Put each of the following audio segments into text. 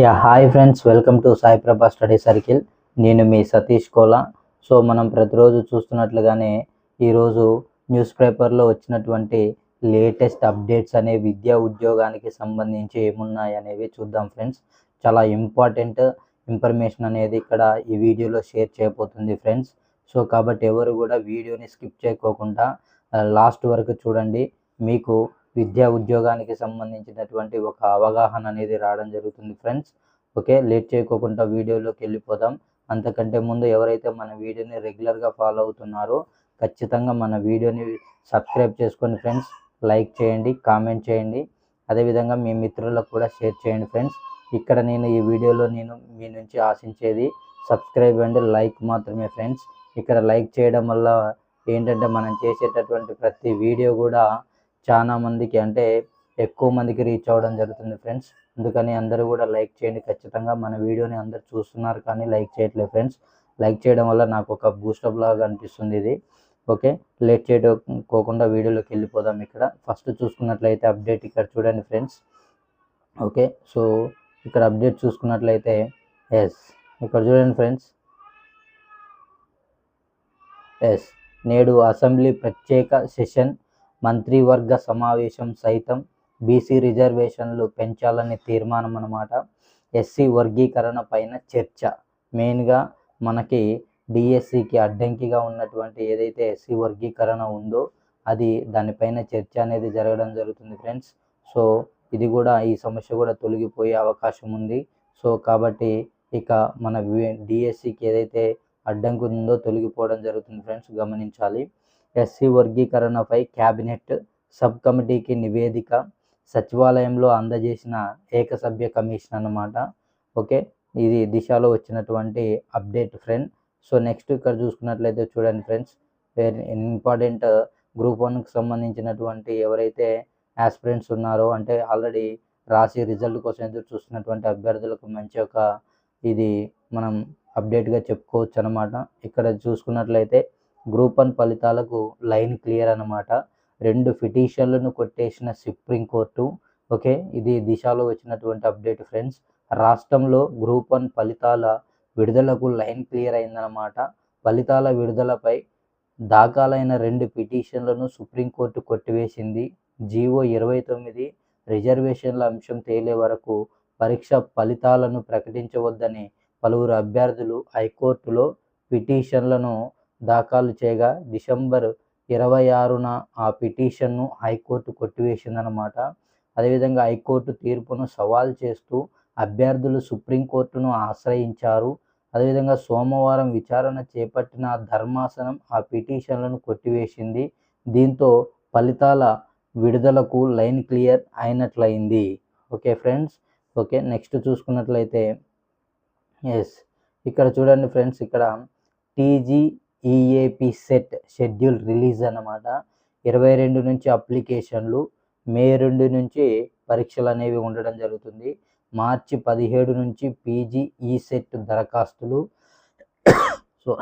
Yeah hi friends welcome to Sai Prabha study circle. నేను మీ Satish Kola. So మనం ప్రతిరోజు చూస్తున్నట్లుగానే ఈరోజు న్యూస్ పేపర్లో వచ్చినటువంటి లేటెస్ట్ అప్డేట్స్ అనే విద్యా ఉద్యోగానికి సంబంధించి ఏమున్నాయి అనేవి చూద్దాం ఫ్రెండ్స్. చాలా ఇంపార్టెంట్ ఇన్ఫర్మేషన్ అనేది ఇక్కడ ఈ వీడియోలో షేర్ చేయబోతుంది ఫ్రెండ్స్. సో కాబట్టి ఎవరు కూడా వీడియోని స్కిప్ చేయకోకుండా లాస్ట్ వరకు చూడండి. మీకు విద్యా ఉద్యోగానికి సంబంధించినటువంటి ఒక అవగాహన అనేది రావడం జరుగుతుంది ఫ్రెండ్స్. ఓకే లేట్ చేయకోకుండా వీడియోలోకి వెళ్ళిపోదాం. అంతకంటే ముందు ఎవరైతే మన వీడియోని రెగ్యులర్గా ఫాలో అవుతున్నారో ఖచ్చితంగా మన వీడియోని సబ్స్క్రైబ్ చేసుకోండి ఫ్రెండ్స్ లైక్ చేయండి కామెంట్ చేయండి. అదేవిధంగా మీ మిత్రులకు కూడా షేర్ చేయండి ఫ్రెండ్స్. ఇక్కడ నేను ఈ వీడియోలో నేను మీ నుంచి ఆశించేది సబ్స్క్రైబ్ అండ్ లైక్ మాత్రమే ఫ్రెండ్స్. ఇక్కడ లైక్ చేయడం వల్ల ఏంటంటే మనం చేసేటటువంటి ప్రతి వీడియో కూడా చాలా మందికి అంటే ఎక్కువ మందికి రీచ్ అవ్వడం జరుగుతుంది ఫ్రెండ్స్ అందుకని అందరూ కూడా లైక్ చేయండి. ఖచ్చితంగా మన వీడియోని అందరు చూస్తున్నారు కానీ లైక్ చేయట్లేదు ఫ్రెండ్స్ లైక్ చేయడం వల్ల నాకు ఒక బూస్టప్ లాగా అనిపిస్తుంది ఇది. ఓకే లేట్ చేయకోకుండా వీడియోలోకి వెళ్ళిపోదాం ఇక్కడ. ఫస్ట్ చూసుకున్నట్లయితే అప్డేట్ ఇక్కడ చూడండి ఫ్రెండ్స్ ఓకే సో ఇక్కడ అప్డేట్ చూసుకున్నట్లయితే ఎస్ ఇక్కడ చూడండి ఫ్రెండ్స్ ఎస్ నేడు అసెంబ్లీ ప్రత్యేక సెషన్ మంత్రివర్గ సమావేశం సైతం బీసీ రిజర్వేషన్లు పెంచాలని తీర్మానం అన్నమాట ఎస్సీ వర్గీకరణ పైన చర్చ. మెయిన్గా మనకి డిఎస్సికి అడ్డంకిగా ఉన్నటువంటి ఏదైతే ఎస్సీ వర్గీకరణ ఉందో అది దానిపైన చర్చ అనేది జరగడం జరుగుతుంది ఫ్రెండ్స్. సో ఇది కూడా ఈ సమస్య కూడా తొలగిపోయే అవకాశం ఉంది. సో కాబట్టి ఇక మన డిఎస్సికి ఏదైతే అడ్డంకి ఉందో తొలగిపోవడం జరుగుతుంది ఫ్రెండ్స్ గమనించాలి. ఎస్సీ వర్గీకరణపై క్యాబినెట్ సబ్ కమిటీకి నివేదిక సచివాలయంలో అందజేసిన ఏకసభ్య కమిషన్ అన్నమాట. ఓకే? ఇది దిశలో వచ్చినటువంటి అప్డేట్ ఫ్రెండ్. సో నెక్స్ట్ ఇక్కడ చూసుకున్నట్లయితే చూడండి ఫ్రెండ్స్ ఇంపార్టెంట్ గ్రూప్ వన్కి సంబంధించినటువంటి ఎవరైతే ఆస్పిరెంట్స్ ఉన్నారో అంటే ఆల్రెడీ రాసి రిజల్ట్ కోసం ఎదురు చూస్తున్నటువంటి అభ్యర్థులకు మంచి ఒక ఇది మనం అప్డేట్గా చెప్పుకోవచ్చు అనమాట ఇక్కడ చూసుకున్నట్లయితే గ్రూప్ వన్ ఫలితాలకు లైన్ క్లియర్ అనమాట రెండు పిటిషన్లను కొట్టేసిన సుప్రీంకోర్టు ఓకే ఇది దిశలో వచ్చినటువంటి అప్డేట్ ఫ్రెండ్స్. రాష్ట్రంలో గ్రూప్ వన్ ఫలితాల విడుదలకు లైన్ క్లియర్ అయిందనమాట ఫలితాల విడుదలపై దాఖలైన రెండు పిటిషన్లను సుప్రీంకోర్టు కొట్టివేసింది. జీవో ఇరవై తొమ్మిది రిజర్వేషన్ల అంశం తేలే వరకు పరీక్ష ఫలితాలను ప్రకటించవద్దని పలువురు అభ్యర్థులు హైకోర్టులో పిటిషన్లను దాఖలు చేయగా డిసెంబర్ ఇరవై ఆరున ఆ పిటిషన్ను హైకోర్టు కొట్టివేసిందనమాట అదేవిధంగా హైకోర్టు తీర్పును సవాల్ చేస్తూ అభ్యర్థులు సుప్రీంకోర్టును ఆశ్రయించారు. అదేవిధంగా సోమవారం విచారణ చేపట్టిన ధర్మాసనం ఆ పిటిషన్లను కొట్టివేసింది. దీంతో ఫలితాల విడుదలకు లైన్ క్లియర్ అయినట్లయింది. ఓకే ఫ్రెండ్స్ ఓకే నెక్స్ట్ చూసుకున్నట్లయితే ఎస్. ఇక్కడ చూడండి ఫ్రెండ్స్ ఇక్కడ TG EAP CET schedule release అన్నమాట. ఇరవై రెండు నుంచి అప్లికేషన్లు మే రెండు నుంచి పరీక్షలు అనేవి ఉండడం జరుగుతుంది. మార్చి పదిహేడు నుంచి పీజీ ఈ సెట్ దరఖాస్తులు. సో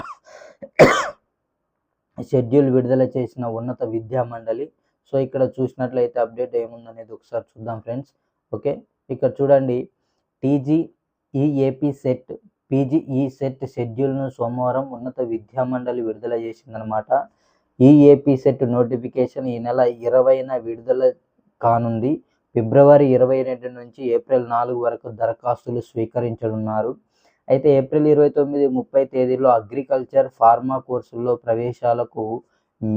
షెడ్యూల్ విడుదల చేసిన ఉన్నత విద్యా మండలి. సో ఇక్కడ చూసినట్లయితే అప్డేట్ ఏముందనేది ఒకసారి చూద్దాం ఫ్రెండ్స్ ఓకే? ఇక్కడ చూడండి. TG EAP CET PGE CET షెడ్యూల్ను సోమవారం ఉన్నత విద్యా మండలి విడుదల చేసిందనమాట ఈఏపీ సెట్ నోటిఫికేషన్ ఈ నెల ఇరవైన విడుదల కానుంది. ఫిబ్రవరి ఇరవై రెండు నుంచి ఏప్రిల్ నాలుగు వరకు దరఖాస్తులు స్వీకరించనున్నారు. అయితే ఏప్రిల్ ఇరవై తొమ్మిది ముప్పై తేదీలో అగ్రికల్చర్ ఫార్మా కోర్సుల్లో ప్రవేశాలకు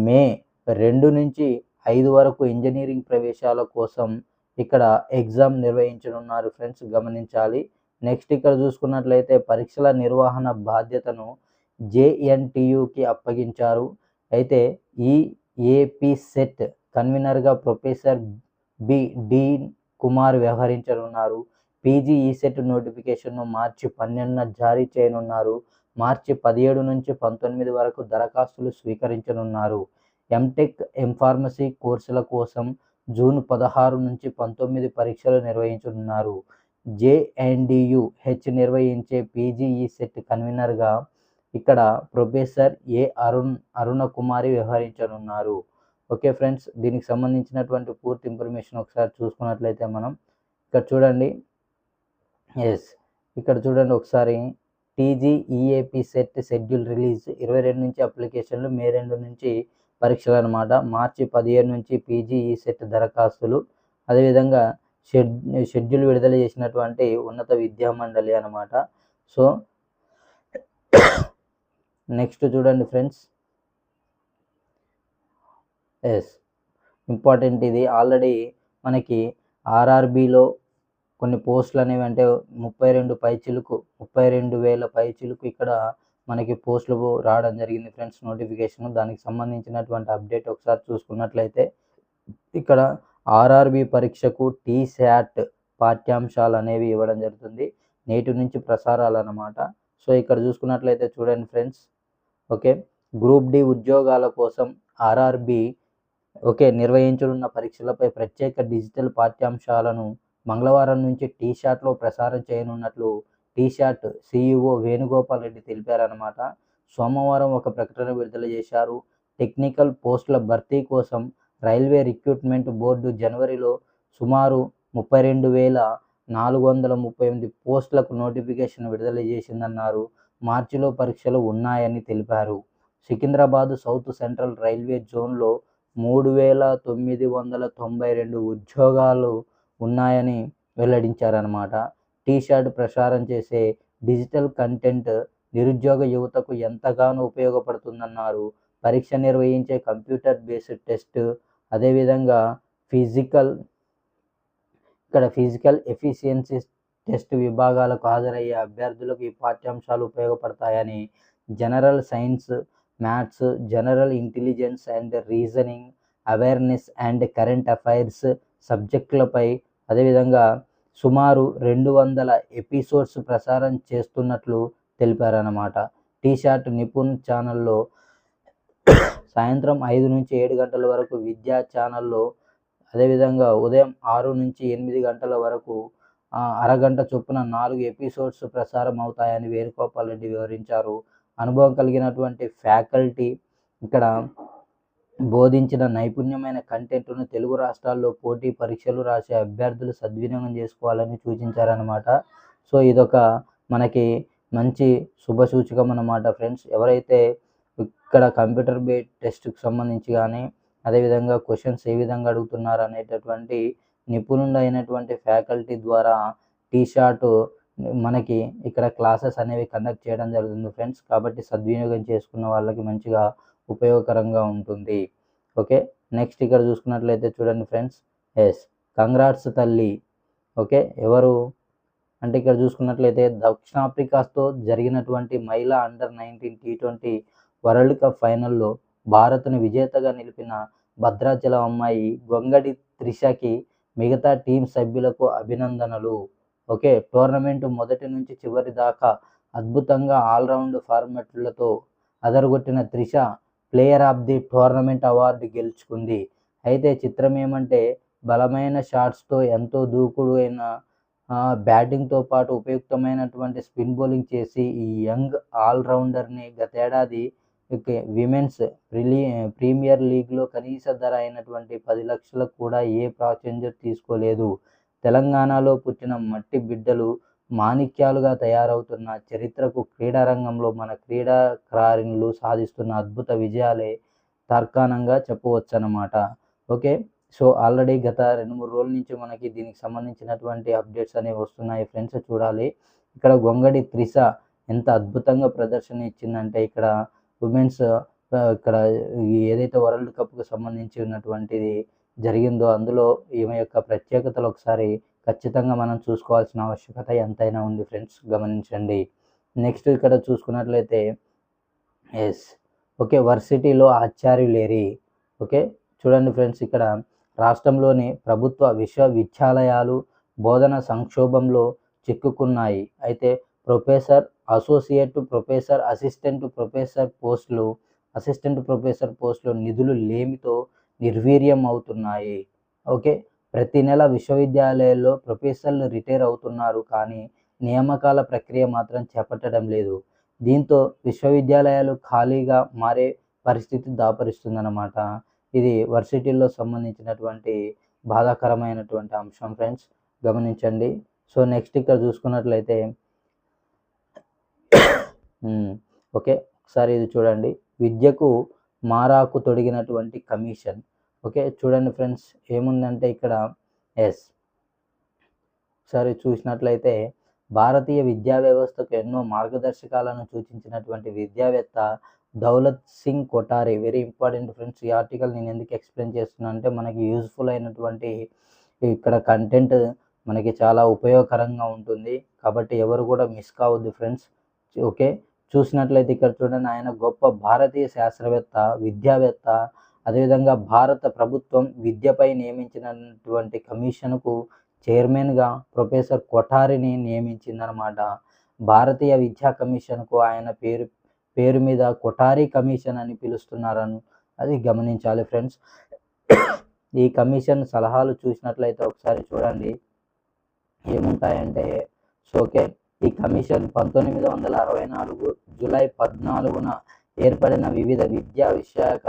మే రెండు నుంచి ఐదు వరకు ఇంజనీరింగ్ ప్రవేశాల కోసం ఇక్కడ ఎగ్జామ్ నిర్వహించనున్నారు. ఫ్రెండ్స్ గమనించాలి. నెక్స్ట్ ఇక్కడ చూసుకున్నట్లయితే పరీక్షల నిర్వహణ బాధ్యతను జేఎన్టీయుకి అప్పగించారు. అయితే ఈ ఏపీ సెట్ కన్వీనర్గా ప్రొఫెసర్ బి డీన్ కుమార్ వ్యవహరించనున్నారు. పీజీ ఈ సెట్ నోటిఫికేషన్ను మార్చి పన్నెండున జారీ చేయనున్నారు. మార్చి పదిహేడు నుంచి పంతొమ్మిది వరకు దరఖాస్తులు స్వీకరించనున్నారు. ఎంటెక్ ఎంఫార్మసీ కోర్సుల కోసం జూన్ పదహారు నుంచి పంతొమ్మిది పరీక్షలు నిర్వహించనున్నారు. జేఎన్డియు హెచ్ నిర్వహించే పీజీఈ సెట్ కన్వీనర్గా ఇక్కడ ప్రొఫెసర్ ఏ అరుణ్ అరుణ కుమారి వ్యవహరించనున్నారు. ఓకే ఫ్రెండ్స్ దీనికి సంబంధించినటువంటి పూర్తి ఇన్ఫర్మేషన్ ఒకసారి చూసుకున్నట్లయితే మనం ఇక్కడ చూడండి. ఎస్ ఇక్కడ చూడండి ఒకసారి. TG EAPCET schedule release ఇరవై రెండు నుంచి అప్లికేషన్లు మే రెండు నుంచి పరీక్షలు అనమాట మార్చి పదిహేను నుంచి పీజీ ఈ సెట్ దరఖాస్తులు. అదేవిధంగా షెడ్ షెడ్యూల్ విడుదల చేసినటువంటి ఉన్నత విద్యా మండలి అనమాట సో నెక్స్ట్ చూడండి ఫ్రెండ్స్. ఎస్ ఇంపార్టెంట్ ఇది. ఆల్రెడీ మనకి ఆర్ఆర్బిలో కొన్ని పోస్టులు అనేవి అంటే ముప్పై రెండు పైచిలుకు ముప్పై రెండు వేల పైచిలుకు ఇక్కడ మనకి పోస్టులు రావడం జరిగింది ఫ్రెండ్స్ నోటిఫికేషన్. దానికి సంబంధించినటువంటి అప్డేట్ ఒకసారి చూసుకున్నట్లయితే ఇక్కడ ఆర్ఆర్బి పరీక్షకు టీశాట్ పాఠ్యాంశాలు అనేవి ఇవ్వడం జరుగుతుంది. నేటి నుంచి ప్రసారాలు అన్నమాట సో ఇక్కడ చూసుకున్నట్లయితే చూడండి ఫ్రెండ్స్. ఓకే. గ్రూప్ డి ఉద్యోగాల కోసం ఆర్ఆర్బి ఓకే నిర్వహించనున్న పరీక్షలపై ప్రత్యేక డిజిటల్ పాఠ్యాంశాలను మంగళవారం నుంచి టీ ప్రసారం చేయనున్నట్లు టీ సిఇఓ వేణుగోపాల్ రెడ్డి తెలిపారనమాట సోమవారం ఒక ప్రకటన విడుదల చేశారు. టెక్నికల్ పోస్టుల భర్తీ కోసం రైల్వే రిక్రూట్మెంట్ బోర్డు జనవరిలో సుమారు ముప్పై రెండు వేల నాలుగు వందల ముప్పై ఎనిమిది పోస్టులకు నోటిఫికేషన్ విడుదల చేసిందన్నారు. మార్చిలో పరీక్షలు ఉన్నాయని తెలిపారు. సికింద్రాబాద్ సౌత్ సెంట్రల్ రైల్వే జోన్లో మూడు వేల తొమ్మిది వందల తొంభై రెండు ఉద్యోగాలు ఉన్నాయని వెల్లడించారనమాట టీ షర్ట్ ప్రసారం చేసే డిజిటల్ కంటెంట్ నిరుద్యోగ యువతకు ఎంతగానో ఉపయోగపడుతుందన్నారు. పరీక్ష నిర్వహించే కంప్యూటర్ బేస్డ్ టెస్ట్ అదేవిధంగా ఫిజికల్ ఇక్కడ ఫిజికల్ ఎఫిషియన్సీ టెస్ట్ విభాగాలకు హాజరయ్యే అభ్యర్థులకు ఈ పాఠ్యాంశాలు ఉపయోగపడతాయని general science maths general intelligence and reasoning awareness and current affairs సబ్జెక్టులపై అదేవిధంగా సుమారు రెండు వందల ఎపిసోడ్స్ ప్రసారం చేస్తున్నట్లు తెలిపారన్నమాట. టీ షార్ట్ నిపుణ్ ఛానల్లో సాయంత్రం ఐదు నుంచి ఏడు గంటల వరకు విద్యా ఛానల్లో అదేవిధంగా ఉదయం ఆరు నుంచి ఎనిమిది గంటల వరకు అరగంట చొప్పున నాలుగు ఎపిసోడ్స్ ప్రసారం అవుతాయని వేణుగోపాల్ రెడ్డి వివరించారు. అనుభవం కలిగినటువంటి ఫ్యాకల్టీ ఇక్కడ బోధించిన నైపుణ్యమైన కంటెంట్ను తెలుగు రాష్ట్రాల్లో పోటీ పరీక్షలు రాసే అభ్యర్థులు సద్వినియోగం చేసుకోవాలని సూచించారనమాట సో ఇదొక మనకి మంచి శుభ సూచకం అన్నమాట ఫ్రెండ్స్. ఎవరైతే ఇక్కడ కంప్యూటర్ బేస్డ్ టెస్ట్కి సంబంధించి కానీ అదేవిధంగా క్వశ్చన్స్ ఏ విధంగా అడుగుతున్నారు అనేటటువంటి నిపుణులైనటువంటి ఫ్యాకల్టీ ద్వారా టీ షార్ట్ మనకి ఇక్కడ క్లాసెస్ అనేవి కండక్ట్ చేయడం జరుగుతుంది ఫ్రెండ్స్. కాబట్టి సద్వినియోగం చేసుకున్న వాళ్ళకి మంచిగా ఉపయోగకరంగా ఉంటుంది. ఓకే? నెక్స్ట్ ఇక్కడ చూసుకున్నట్లయితే చూడండి ఫ్రెండ్స్. ఎస్. కంగ్రాట్స్ తల్లి. ఓకే? ఎవరు? అంటే ఇక్కడ చూసుకున్నట్లయితే దక్షిణాఫ్రికాతో జరిగినటువంటి మహిళా under nineteen T twenty world cup ఫైనల్లో భారత్ను విజేతగా నిలిపిన భద్రాచలం అమ్మాయి గొంగడి త్రిషకి మిగతా టీం సభ్యులకు అభినందనలు. ఓకే టోర్నమెంట్ మొదటి నుంచి చివరి దాకా అద్భుతంగా ఆల్రౌండ్ ఫార్మాట్లతో అదరగొట్టిన Trisha player of the tournament award గెలుచుకుంది. అయితే చిత్రం ఏమంటే బలమైన షాట్స్తో ఎంతో దూకుడు అయిన బ్యాటింగ్తో పాటు ఉపయుక్తమైనటువంటి స్పిన్ బౌలింగ్ చేసి ఈ యంగ్ ఆల్రౌండర్ని గతేడాది విమెన్స్ ప్రిలి ప్రీమియర్ లీగ్లో కనీస ధర అయినటువంటి పది లక్షలకు కూడా ఏ ప్రాచుర్యం తీసుకోలేదు. తెలంగాణలో పుట్టిన మట్టి బిడ్డలు మాణిక్యాలుగా తయారవుతున్న చరిత్రకు క్రీడారంగంలో మన క్రీడాకారిణులు సాధిస్తున్న అద్భుత విజయాలే తార్కాణంగా చెప్పవచ్చు అన్నమాట ఓకే సో ఆల్రెడీ గత రెండు మూడు రోజుల నుంచి మనకి దీనికి సంబంధించినటువంటి అప్డేట్స్ అనేవి వస్తున్నాయి ఫ్రెండ్స్ చూడాలి. ఇక్కడ గొంగడి త్రిష ఎంత అద్భుతంగా ప్రదర్శన ఇచ్చిందంటే ఇక్కడ ఉమెన్స్ ఇక్కడ ఏదైతే వరల్డ్ కప్కు సంబంధించి ఉన్నటువంటిది జరిగిందో అందులో ఈమె యొక్క ప్రత్యేకతలు ఒకసారి ఖచ్చితంగా మనం చూసుకోవాల్సిన ఆవశ్యకత ఎంతైనా ఉంది ఫ్రెండ్స్ గమనించండి. నెక్స్ట్ ఇక్కడ చూసుకున్నట్లయితే ఎస్ ఓకే వర్సిటీలో ఆచార్యులేరి ఓకే చూడండి ఫ్రెండ్స్ ఇక్కడ రాష్ట్రంలోని ప్రభుత్వ విశ్వవిద్యాలయాలు బోధన సంక్షోభంలో చిక్కుకున్నాయి. అయితే professor associate professor assistant professor పోస్టులు అసిస్టెంట్ ప్రొఫెసర్ పోస్టులు నిధులు లేమితో నిర్వీర్యం అవుతున్నాయి ఓకే? ప్రతి నెల విశ్వవిద్యాలయాల్లో ప్రొఫెసర్లు రిటైర్ అవుతున్నారు కానీ నియామకాల ప్రక్రియ మాత్రం చేపట్టడం లేదు. దీంతో విశ్వవిద్యాలయాలు ఖాళీగా మారే పరిస్థితి దాపరిస్తుందన్నమాట. ఇది వర్సిటీల్లో సంబంధించినటువంటి బాధాకరమైనటువంటి అంశం ఫ్రెండ్స్. గమనించండి. సో నెక్స్ట్ ఇక్కడ చూసుకున్నట్లయితే ఓకే. ఒకసారి ఇది చూడండి. విద్యకు మారాకు తొడిగినటువంటి కమిషన్. ఓకే. చూడండి ఫ్రెండ్స్ ఏముందంటే ఇక్కడ ఎస్. ఒకసారి చూసినట్లయితే భారతీయ విద్యా వ్యవస్థకు ఎన్నో మార్గదర్శకాలను సూచించినటువంటి విద్యావేత్త Daulat Singh Kothari very important friends ఈ ఆర్టికల్ నేను ఎందుకు ఎక్స్ప్లెయిన్ చేస్తున్నా అంటే మనకి యూజ్ఫుల్ అయినటువంటి ఇక్కడ కంటెంట్ మనకి చాలా ఉపయోగకరంగా ఉంటుంది. కాబట్టి ఎవరు కూడా మిస్ కావద్దు ఫ్రెండ్స్ ఓకే. చూసినట్లయితే ఇక్కడ చూడండి ఆయన గొప్ప భారతీయ శాస్త్రవేత్త విద్యావేత్త అదేవిధంగా భారత ప్రభుత్వం విద్యపై నియమించినటువంటి కమిషన్కు చైర్మన్గా ప్రొఫెసర్ కొఠారిని నియమించిందనమాట భారతీయ విద్యా కమిషన్కు ఆయన పేరు పేరు మీద కొఠారి కమిషన్ అని పిలుస్తున్నారని అది గమనించాలి ఫ్రెండ్స్. ఈ కమిషన్ సలహాలు చూసినట్లయితే ఒకసారి చూడండి ఏముంటాయంటే సోకే ఈ కమిషన్ పంతొమ్మిది వందల అరవై నాలుగు జూలై పద్నాలుగున ఏర్పడిన వివిధ విద్యా విషయాక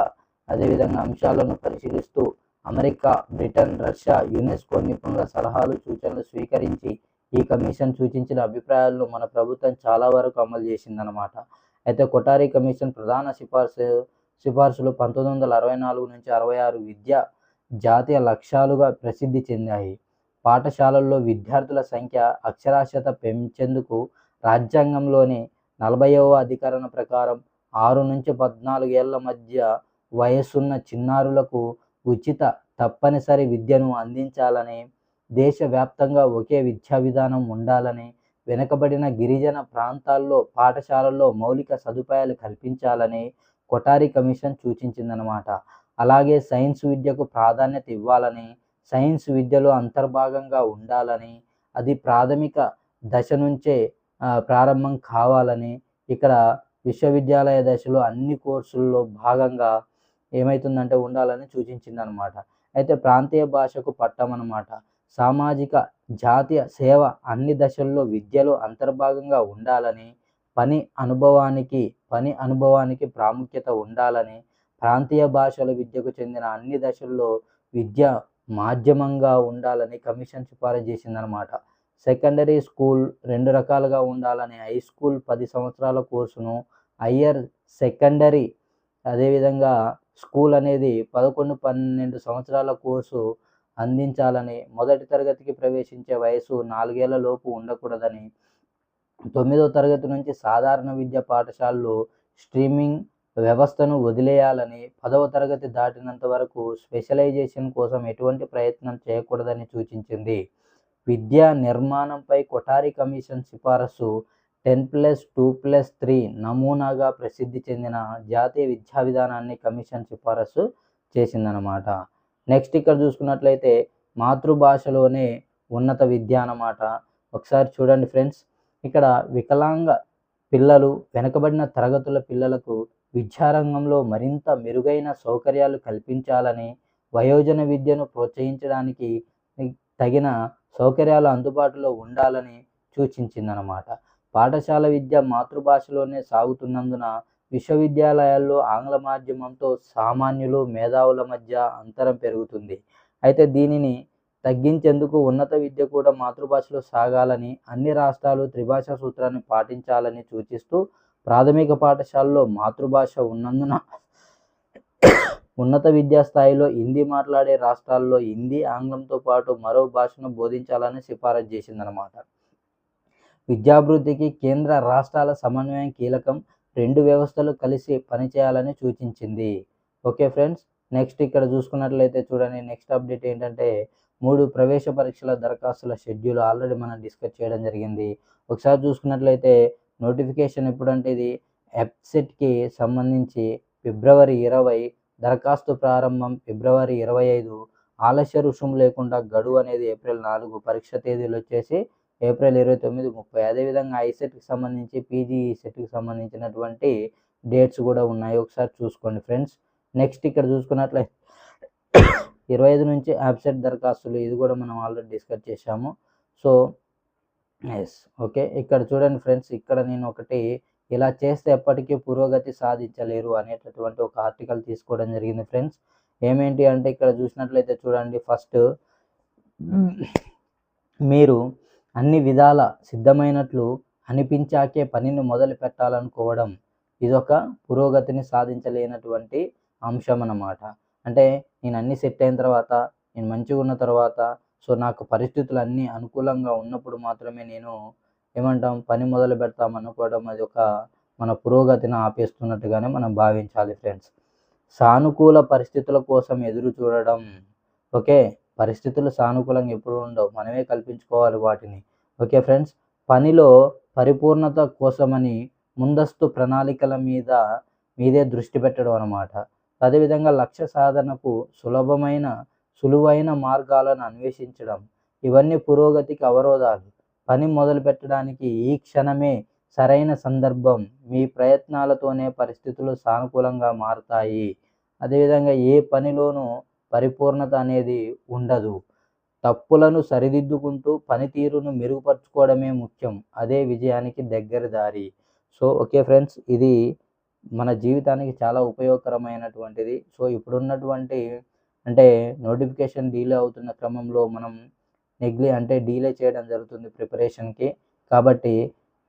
అదేవిధంగా అంశాలను పరిశీలిస్తూ అమెరికా బ్రిటన్ రష్యా యునెస్కో నిపుణుల సలహాలు సూచనలు స్వీకరించి ఈ కమిషన్ సూచించిన అభిప్రాయాలను మన ప్రభుత్వం చాలా వరకు అమలు చేసిందనమాట అయితే కొటారి కమిషన్ ప్రధాన సిఫార్సు సిఫార్సులు పంతొమ్మిది వందల అరవై నాలుగు నుంచి అరవై ఆరు విద్య జాతీయ లక్ష్యాలుగా ప్రసిద్ధి చెందాయి. పాఠశాలల్లో విద్యార్థుల సంఖ్య అక్షరాస్యత పెంచేందుకు రాజ్యాంగంలోని నలభైవ అధికరణ ప్రకారం ఆరు నుంచి పద్నాలుగు ఏళ్ళ మధ్య వయస్సున్న చిన్నారులకు ఉచిత తప్పనిసరి విద్యను అందించాలని దేశవ్యాప్తంగా ఒకే విద్యా విధానం ఉండాలని వెనుకబడిన గిరిజన ప్రాంతాల్లో పాఠశాలల్లో మౌలిక సదుపాయాలు కల్పించాలని కొటారి కమిషన్ సూచించిందనమాట అలాగే సైన్స్ విద్యకు ప్రాధాన్యత ఇవ్వాలని సైన్స్ విద్యలో అంతర్భాగంగా ఉండాలని అది ప్రాథమిక దశ నుంచే ప్రారంభం కావాలని ఇక్కడ విశ్వవిద్యాలయ దశలో అన్ని కోర్సుల్లో భాగంగా ఏమవుతుందంటే ఉండాలని సూచించిందనమాట. అయితే ప్రాంతీయ భాషకు పట్టం అనమాట సామాజిక జాతీయ సేవ అన్ని దశల్లో విద్యలో అంతర్భాగంగా ఉండాలని పని అనుభవానికి పని అనుభవానికి ప్రాముఖ్యత ఉండాలని ప్రాంతీయ భాషల విద్యకు చెందిన అన్ని దశల్లో విద్య మాధ్యమంగా ఉండాలని కమిషన్ సిఫారసు చేసిందనమాట సెకండరీ స్కూల్ రెండు రకాలుగా ఉండాలని హై స్కూల్ పది సంవత్సరాల కోర్సును హయ్యర్ సెకండరీ అదేవిధంగా స్కూల్ అనేది పదకొండు పన్నెండు సంవత్సరాల కోర్సు అందించాలని మొదటి తరగతికి ప్రవేశించే వయసు నాలుగేళ్ళ లోపు ఉండకూడదని తొమ్మిదో తరగతి నుంచి సాధారణ విద్యా పాఠశాలలు స్ట్రీమింగ్ వ్యవస్థను వదిలేయాలని పదవ తరగతి దాటినంత వరకు స్పెషలైజేషన్ కోసం ఎటువంటి ప్రయత్నం చేయకూడదని సూచించింది. విద్యా నిర్మాణంపై కొఠారి కమిషన్ సిఫారసు ten plus two plus three నమూనాగా ప్రసిద్ధి చెందిన జాతీయ విద్యా విధానాన్ని కమిషన్ సిఫారసు చేసిందనమాట నెక్స్ట్ ఇక్కడ చూసుకున్నట్లయితే మాతృభాషలోనే ఉన్నత విద్య అన్నమాట. ఒకసారి చూడండి ఫ్రెండ్స్ ఇక్కడ వికలాంగ పిల్లలు వెనుకబడిన తరగతుల పిల్లలకు విద్యారంగంలో మరింత మెరుగైన సౌకర్యాలు కల్పించాలని వయోజన విద్యను ప్రోత్సహించడానికి తగిన సౌకర్యాలు అందుబాటులో ఉండాలని సూచించిందనమాట పాఠశాల విద్య మాతృభాషలోనే సాగుతున్నందున విశ్వవిద్యాలయాల్లో ఆంగ్ల మాధ్యమంతో సామాన్యులు మేధావుల మధ్య అంతరం పెరుగుతుంది. అయితే దీనిని తగ్గించేందుకు ఉన్నత విద్య కూడా మాతృభాషలో సాగాలని అన్ని రాష్ట్రాలు త్రిభాషా సూత్రాన్ని పాటించాలని సూచిస్తూ ప్రాథమిక పాఠశాలలో మాతృభాష ఉన్నందున ఉన్నత విద్యా స్థాయిలో హిందీ మాట్లాడే రాష్ట్రాల్లో హిందీ ఆంగ్లంతో పాటు మరో భాషను బోధించాలని సిఫారసు చేసిందనమాట విద్యాభివృద్ధికి కేంద్ర రాష్ట్రాల సమన్వయం కీలకం. రెండు వ్యవస్థలు కలిసి పనిచేయాలని సూచించింది. ఓకే ఫ్రెండ్స్ నెక్స్ట్ ఇక్కడ చూసుకున్నట్లయితే చూడండి నెక్స్ట్ అప్డేట్ ఏంటంటే మూడు ప్రవేశ పరీక్షల దరఖాస్తుల షెడ్యూల్ ఆల్రెడీ మనం డిస్కస్ చేయడం జరిగింది. ఒకసారి చూసుకున్నట్లయితే నోటిఫికేషన్ ఎప్పుడంటే ఇది ఎప్సెట్కి సంబంధించి ఫిబ్రవరి ఇరవై దరఖాస్తు ప్రారంభం ఫిబ్రవరి ఇరవై ఐదు. ఆలస్య రుషం లేకుండా గడువు అనేది ఏప్రిల్ నాలుగు. పరీక్ష తేదీలు వచ్చేసి ఏప్రిల్ ఇరవై తొమ్మిది ముప్పై. అదేవిధంగా ఐసెట్కి సంబంధించి పీజీ సెట్కి సంబంధించినటువంటి డేట్స్ కూడా ఉన్నాయి. ఒకసారి చూసుకోండి ఫ్రెండ్స్. నెక్స్ట్ ఇక్కడ చూసుకున్నట్లయితే ఇరవై ఐదు నుంచి యాబ్సెట్ దరఖాస్తులు ఇది కూడా మనం ఆల్రెడీ డిస్కస్ చేశాము. సో ఎస్ ఓకే ఇక్కడ చూడండి ఫ్రెండ్స్ ఇక్కడ నేను ఒకటి ఇలా చేస్తే ఎప్పటికీ పురోగతి సాధించలేరు అనేటటువంటి ఒక ఆర్టికల్ తీసుకోవడం జరిగింది ఫ్రెండ్స్. ఏమేంటి అంటే ఇక్కడ చూసినట్లయితే చూడండి ఫస్ట్ మీరు అన్ని విధాల సిద్ధమైనట్లు అనిపించాకే పనిని మొదలు పెట్టాలనుకోవడం ఇదొక పురోగతిని సాధించలేనటువంటి అంశం అన్నమాట అంటే నేను అన్ని సెట్ అయిన తర్వాత నేను మంచిగా ఉన్న తర్వాత సో నాకు పరిస్థితులు అన్నీ అనుకూలంగా ఉన్నప్పుడు మాత్రమే నేను ఏమంటాం పని మొదలు పెడతాం అనుకోవడం అది ఒక మన పురోగతిని ఆపేస్తున్నట్టుగానే మనం భావించాలి ఫ్రెండ్స్. సానుకూల పరిస్థితుల కోసం ఎదురు చూడడం ఓకే? పరిస్థితులు సానుకూలంగా ఎప్పుడు ఉండవు. మనమే కల్పించుకోవాలి వాటిని. Okay friends? పనిలో పరిపూర్ణత కోసమని ముందస్తు ప్రణాళికల మీద మీదే దృష్టి పెట్టడం అన్నమాట. అదేవిధంగా లక్ష్య సాధనకు సులభమైన సులువైన మార్గాలను అన్వేషించడం ఇవన్నీ పురోగతికి అవరోధాలు. పని మొదలు పెట్టడానికి ఈ క్షణమే సరైన సందర్భం. మీ ప్రయత్నాలతోనే పరిస్థితులు సానుకూలంగా మారుతాయి. అదేవిధంగా ఏ పనిలోనూ పరిపూర్ణత అనేది ఉండదు. తప్పులను సరిదిద్దుకుంటూ పనితీరును మెరుగుపరుచుకోవడమే ముఖ్యం. అదే విజయానికి దగ్గర దారి. సో ఓకే ఫ్రెండ్స్ ఇది మన జీవితానికి చాలా ఉపయోగకరమైనటువంటిది. సో ఇప్పుడున్నటువంటి అంటే నోటిఫికేషన్ డీలే అవుతున్న క్రమంలో మనం నెగ్లీ అంటే డీలే చేయడం జరుగుతుంది ప్రిపరేషన్కి. కాబట్టి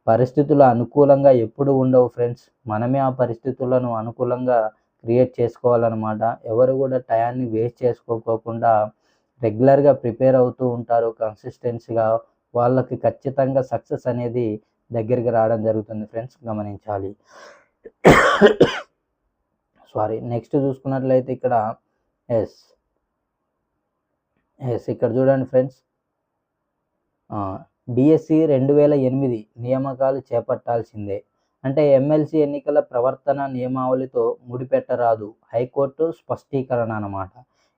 పరిస్థితులు అనుకూలంగా ఎప్పుడు ఉండవు ఫ్రెండ్స్. మనమే ఆ పరిస్థితులను అనుకూలంగా క్రియేట్ చేసుకోవాలన్నమాట. ఎవరు కూడా టయాన్ని వేస్ట్ చేసుకోకోకుండా రెగ్యులర్గా ప్రిపేర్ అవుతూ ఉంటారు కన్సిస్టెన్సీగా. వాళ్ళకి ఖచ్చితంగా సక్సెస్ అనేది దగ్గరికి రావడం జరుగుతుంది ఫ్రెండ్స్. గమనించాలి. సారీ నెక్స్ట్ చూసుకున్నట్లయితే ఇక్కడ ఎస్. ఎస్ ఇక్కడ చూడండి ఫ్రెండ్స్. డిఎస్సి రెండు వేల ఎనిమిది నియామకాలు చేపట్టాల్సిందే. అంటే ఎమ్మెల్సీ ఎన్నికల ప్రవర్తన నియమావళితో ముడిపెట్టరాదు. హైకోర్టు స్పష్టీకరణ అన్నమాట.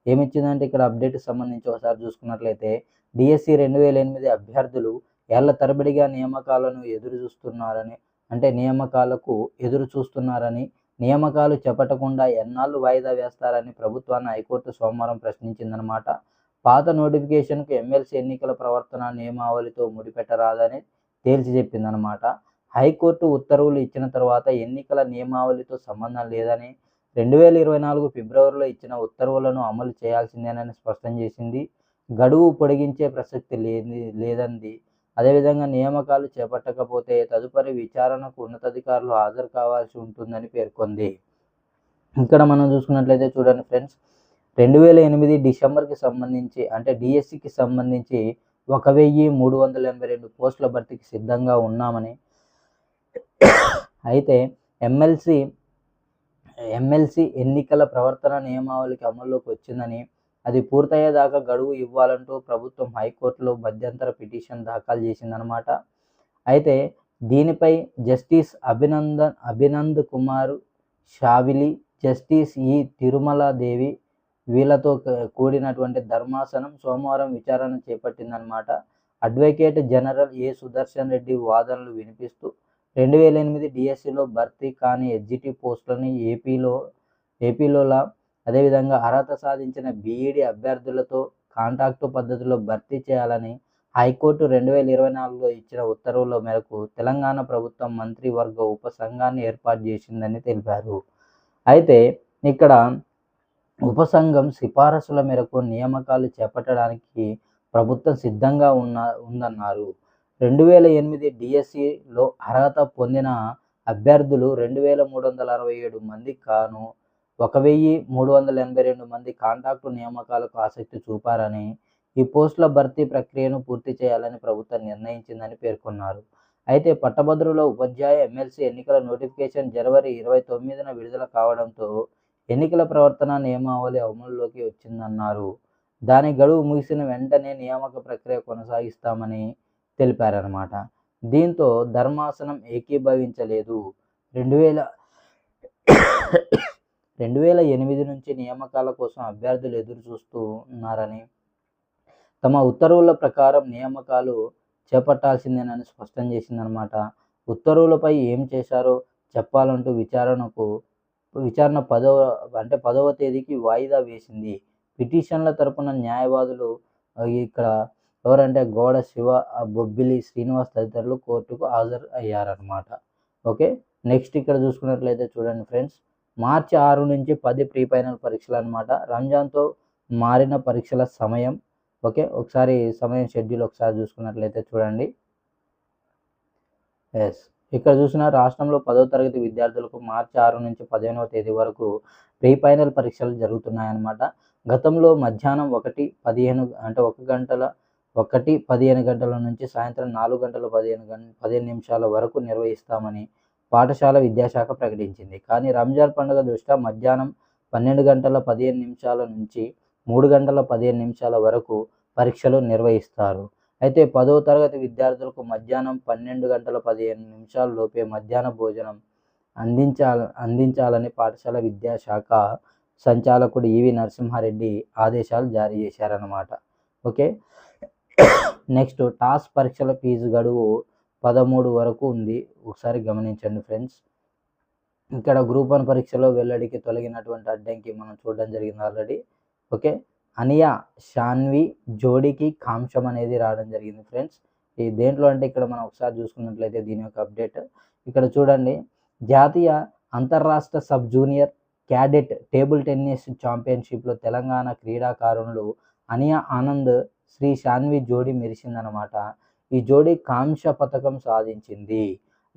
ఏమిచ్చిందంటే ఇక్కడ అప్డేట్ సంబంధించి ఒకసారి చూసుకున్నట్లయితే డిఎస్సి రెండు వేల ఎనిమిది అభ్యర్థులు ఏళ్ళ తరబడిగా నియామకాలను ఎదురు చూస్తున్నారని అంటే నియామకాలకు ఎదురు చూస్తున్నారని నియామకాలు చేపట్టకుండా ఎన్నాళ్ళు వాయిదా వేస్తారని ప్రభుత్వాన్ని హైకోర్టు సోమవారం ప్రశ్నించిందనమాట పాత నోటిఫికేషన్కు ఎమ్మెల్సీ ఎన్నికల ప్రవర్తన నియమావళితో ముడిపెట్టరాదని తేల్చి చెప్పిందనమాట హైకోర్టు ఉత్తర్వులు ఇచ్చిన తర్వాత ఎన్నికల నియమావళితో సంబంధం లేదని రెండు వేల ఇరవై నాలుగు ఫిబ్రవరిలో ఇచ్చిన ఉత్తర్వులను అమలు చేయాల్సిందేనని స్పష్టం చేసింది. గడువు పొడిగించే ప్రసక్తి లేని లేదంది. అదేవిధంగా నియామకాలు చేపట్టకపోతే తదుపరి విచారణకు ఉన్నతాధికారులు హాజరు కావాల్సి ఉంటుందని పేర్కొంది. ఇక్కడ మనం చూసుకున్నట్లయితే చూడండి ఫ్రెండ్స్ రెండు వేల ఎనిమిది డిసెంబర్కి సంబంధించి అంటే డిఎస్సికి సంబంధించి ఒక వెయ్యి మూడు వందల ఎనభై రెండు పోస్టుల భర్తీకి సిద్ధంగా ఉన్నామని. అయితే ఎమ్మెల్సీ ఎమ్మెల్సీ ఎన్నికల ప్రవర్తన నియమావళికి అమల్లోకి వచ్చిందని అది పూర్తయ్యేదాకా గడువు ఇవ్వాలంటూ ప్రభుత్వం హైకోర్టులో మధ్యంతర పిటిషన్ దాఖలు చేసిందనమాట అయితే దీనిపై జస్టిస్ అభినందన్ అభినంద్ కుమార్ షావిలి జస్టిస్ ఈ తిరుమల దేవి వీళ్ళతో కూడినటువంటి ధర్మాసనం సోమవారం విచారణ చేపట్టిందనమాట advocate general A Sudarshan Reddy వాదనలు వినిపిస్తూ రెండు వేల ఎనిమిది డిఎస్సిలో భర్తీ కాని ఎగ్జిక్యూటివ్ పోస్టులని ఏపీలో ఏపీలోలా అదేవిధంగా అర్హత సాధించిన బీఈడి అభ్యర్థులతో కాంట్రాక్టు పద్ధతిలో భర్తీ చేయాలని హైకోర్టు రెండు వేల ఇరవై నాలుగులో ఇచ్చిన ఉత్తర్వుల మేరకు తెలంగాణ ప్రభుత్వం మంత్రివర్గ ఉపసంఘాన్ని ఏర్పాటు చేసిందని తెలిపారు. అయితే ఇక్కడ ఉపసంఘం సిఫారసుల మేరకు నియామకాలు చేపట్టడానికి ప్రభుత్వం సిద్ధంగా ఉన్న ఉందన్నారు. రెండు వేల ఎనిమిది డిఎస్సిలో అర్హత పొందిన అభ్యర్థులు రెండు వేల మూడు వందల అరవై ఏడు మంది కాను ఒక వెయ్యి మూడు వందల ఎనభై రెండు మంది కాంట్రాక్టు నియామకాలకు ఆసక్తి చూపారని ఈ పోస్టుల భర్తీ ప్రక్రియను పూర్తి చేయాలని ప్రభుత్వం నిర్ణయించిందని పేర్కొన్నారు. అయితే పట్టభద్రుల ఉపాధ్యాయ ఎమ్మెల్సీ ఎన్నికల నోటిఫికేషన్ జనవరి ఇరవై తొమ్మిదిన విడుదల కావడంతో ఎన్నికల ప్రవర్తన నియమావళి అమలులోకి వచ్చిందన్నారు. దాని గడువు ముగిసిన వెంటనే నియామక ప్రక్రియ కొనసాగిస్తామని తెలిపారనమాట దీంతో ధర్మాసనం ఏకీభవించలేదు. రెండు వేల రెండు వేల ఎనిమిది నుంచి నియామకాల కోసం అభ్యర్థులు ఎదురు చూస్తూ ఉన్నారని తమ ఉత్తర్వుల ప్రకారం నియామకాలు చేపట్టాల్సిందేనని స్పష్టం చేసిందనమాట ఉత్తర్వులపై ఏం చేశారో చెప్పాలంటూ విచారణకు విచారణ పదవ అంటే పదవ తేదీకి వాయిదా వేసింది. పిటిషన్ల తరపున న్యాయవాదులు ఇక్కడ ఎవరంటే గోడ శివ బొబ్బిలి శ్రీనివాస్ తదితరులు కోర్టుకు హాజరు అయ్యారనమాట ఓకే నెక్స్ట్ ఇక్కడ చూసుకున్నట్లయితే చూడండి ఫ్రెండ్స్. మార్చి ఆరు నుంచి పది ప్రీ ఫైనల్ పరీక్షలు అనమాట రంజాన్తో మారిన పరీక్షల సమయం. ఓకే ఒకసారి సమయం షెడ్యూల్ ఒకసారి చూసుకున్నట్లయితే చూడండి. ఎస్ ఇక్కడ చూసిన రాష్ట్రంలో పదో తరగతి విద్యార్థులకు మార్చి ఆరు నుంచి పదిహేనవ తేదీ వరకు ప్రీ ఫైనల్ పరీక్షలు జరుగుతున్నాయన్నమాట. గతంలో మధ్యాహ్నం ఒకటి పదిహేను అంటే ఒక గంటల ఒకటి పదిహేను గంటల నుంచి సాయంత్రం నాలుగు గంటల పదిహేను గం పదిహేను నిమిషాల వరకు నిర్వహిస్తామని పాఠశాల విద్యాశాఖ ప్రకటించింది. కానీ రంజాన్ పండుగ దృష్ట్యా మధ్యాహ్నం పన్నెండు గంటల పదిహేను నిమిషాల నుంచి మూడు గంటల పదిహేను నిమిషాల వరకు పరీక్షలు నిర్వహిస్తారు. అయితే పదో తరగతి విద్యార్థులకు మధ్యాహ్నం పన్నెండు గంటల పదిహేను నిమిషాల లోపే మధ్యాహ్న భోజనం అందించాల అందించాలని పాఠశాల విద్యాశాఖ సంచాలకుడు ఈవి నరసింహారెడ్డి ఆదేశాలు జారీ చేశారన్నమాట. ఓకే? నెక్స్ట్ టాస్ పరీక్షల ఫీజు గడువు పదమూడు వరకు ఉంది. ఒకసారి గమనించండి ఫ్రెండ్స్. ఇక్కడ గ్రూప్ వన్ పరీక్షలో వెల్లడికి తొలగినటువంటి అడ్డంకి మనం చూడడం జరిగింది ఆల్రెడీ. ఓకే? అనియా షాన్వి జోడీకి కాంశం అనేది రావడం జరిగింది ఫ్రెండ్స్. ఈ దేంట్లో అంటే ఇక్కడ మనం ఒకసారి చూసుకున్నట్లయితే దీని యొక్క అప్డేట్. ఇక్కడ చూడండి. జాతీయ అంతర్రాష్ట్ర sub junior cadet table tennis ఛాంపియన్షిప్లో Telangana క్రీడాకారులు అనియా ఆనంద్ శ్రీ శాన్వి జోడీ మెరిసిందనమాట ఈ జోడీ కాంస్య పథకం సాధించింది.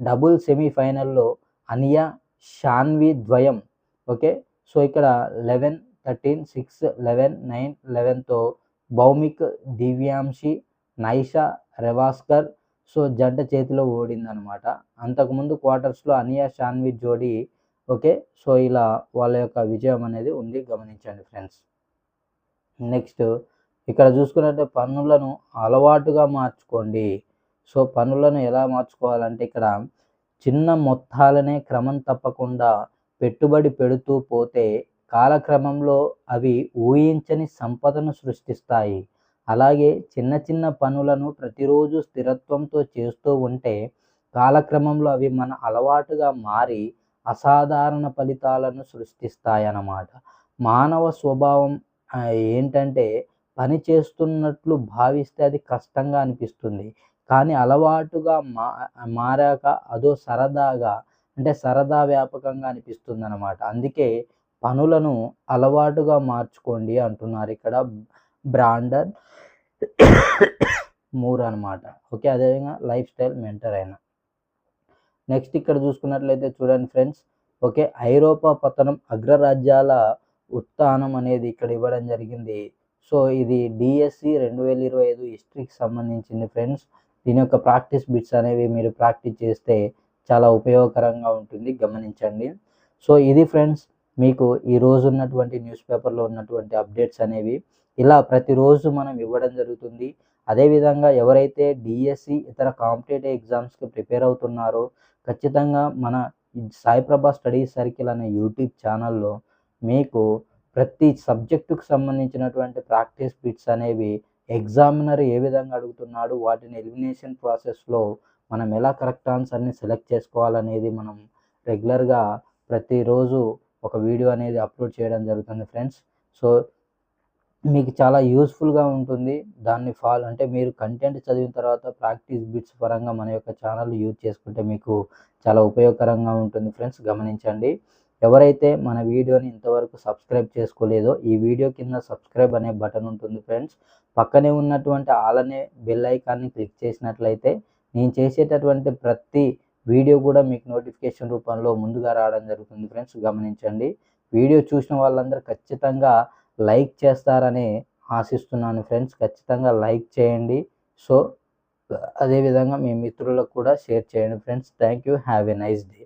డబుల్ సెమీఫైనల్లో అనియా షాన్వి ద్వయం. ఓకే? సో ఇక్కడ eleven thirteen six eleven nine లెవెన్తో Bhowmik Divyanshi Naisha Rewaskar. So జంట చేతిలో ఓడిందనమాట అంతకుముందు క్వార్టర్స్లో అనియా షాన్వి జోడీ ఓకే? సో ఇలా వాళ్ళ యొక్క విజయం అనేది ఉంది. గమనించండి ఫ్రెండ్స్. నెక్స్ట్ ఇక్కడ చూసుకున్నట్టే పన్నులను అలవాటుగా మార్చుకోండి. సో పన్నులను ఎలా మార్చుకోవాలంటే ఇక్కడ చిన్న మొత్తాలనే క్రమం తప్పకుండా పెట్టుబడి పెడుతూ పోతే కాలక్రమంలో అవి ఊహించని సంపదను సృష్టిస్తాయి. అలాగే చిన్న చిన్న పనులను ప్రతిరోజు స్థిరత్వంతో చేస్తూ ఉంటే కాలక్రమంలో అవి మన అలవాటుగా మారి అసాధారణ ఫలితాలను సృష్టిస్తాయన్నమాట. మానవ స్వభావం ఏంటంటే పని చేస్తున్నట్లు భావిస్తే అది కష్టంగా అనిపిస్తుంది. కానీ అలవాటుగా మా మారాక అదో సరదాగా అంటే సరదా వ్యాపకంగా అనిపిస్తుంది అనమాట అందుకే పనులను అలవాటుగా మార్చుకోండి అంటున్నారు ఇక్కడ బ్రాండర్ మూర్ అనమాట ఓకే అదేవిధంగా లైఫ్ స్టైల్ మెంటర్ అయిన. నెక్స్ట్ ఇక్కడ చూసుకున్నట్లయితే చూడండి ఫ్రెండ్స్. ఓకే ఐరోపా పతనం అగ్రరాజ్యాల ఉత్థానం అనేది ఇక్కడ ఇవ్వడం జరిగింది. సో ఇది డిఎస్సి రెండు వేల ఇరవై ఐదు హిస్టరీకి సంబంధించింది ఫ్రెండ్స్ దీని యొక్క ప్రాక్టీస్ బిట్స్ అనేవి మీరు ప్రాక్టీస్ చేస్తే చాలా ఉపయోగకరంగా ఉంటుంది. గమనించండి. సో ఇది ఫ్రెండ్స్ మీకు ఈ రోజు ఉన్నటువంటి న్యూస్ పేపర్లో ఉన్నటువంటి అప్డేట్స్ అనేవి ఇలా ప్రతిరోజు మనం ఇవ్వడం జరుగుతుంది. అదేవిధంగా ఎవరైతే డిఎస్సి ఇతర కాంపిటేటివ్ ఎగ్జామ్స్కి ప్రిపేర్ అవుతున్నారో ఖచ్చితంగా మన సాయిప్రభా స్టడీ సర్కిల్ అనే యూట్యూబ్ ఛానల్లో మీకు ప్రతి సబ్జెక్టుకు సంబంధించినటువంటి ప్రాక్టీస్ బిట్స్ అనేవి ఎగ్జామినర్ ఏ విధంగా అడుగుతున్నాడు వాటిని ఎలిమినేషన్ ప్రాసెస్లో మనం ఎలా కరెక్ట్ ఆన్సర్ని సెలెక్ట్ చేసుకోవాలనేది మనం రెగ్యులర్గా ప్రతిరోజు ఒక వీడియో అనేది అప్లోడ్ చేయడం జరుగుతుంది ఫ్రెండ్స్. సో మీకు చాలా యూస్ఫుల్గా ఉంటుంది. దాన్ని ఫాలో అంటే మీరు కంటెంట్ చదివిన తర్వాత ప్రాక్టీస్ బిట్స్ పరంగా మన యొక్క ఛానల్ యూజ్ చేసుకుంటే మీకు చాలా ఉపయోగకరంగా ఉంటుంది ఫ్రెండ్స్. గమనించండి. ఎవరైతే మన వీడియోని ఇంతవరకు సబ్స్క్రైబ్ చేసుకోలేదో ఈ వీడియో కింద సబ్స్క్రైబ్ అనే బటన్ ఉంటుంది ఫ్రెండ్స్. పక్కనే ఉన్నటువంటి ఆల్ అనే బెల్ ఐకాన్ని క్లిక్ చేసినట్లయితే నేను చేసేటటువంటి ప్రతి వీడియో కూడా మీకు నోటిఫికేషన్ రూపంలో ముందుగా రావడం జరుగుతుంది ఫ్రెండ్స్. గమనించండి. వీడియో చూసిన వాళ్ళందరూ ఖచ్చితంగా లైక్ చేస్తారని ఆశిస్తున్నాను ఫ్రెండ్స్. ఖచ్చితంగా లైక్ చేయండి. సో అదేవిధంగా మీ మిత్రులకు కూడా షేర్ చేయండి friends. Thank you. Have a nice day.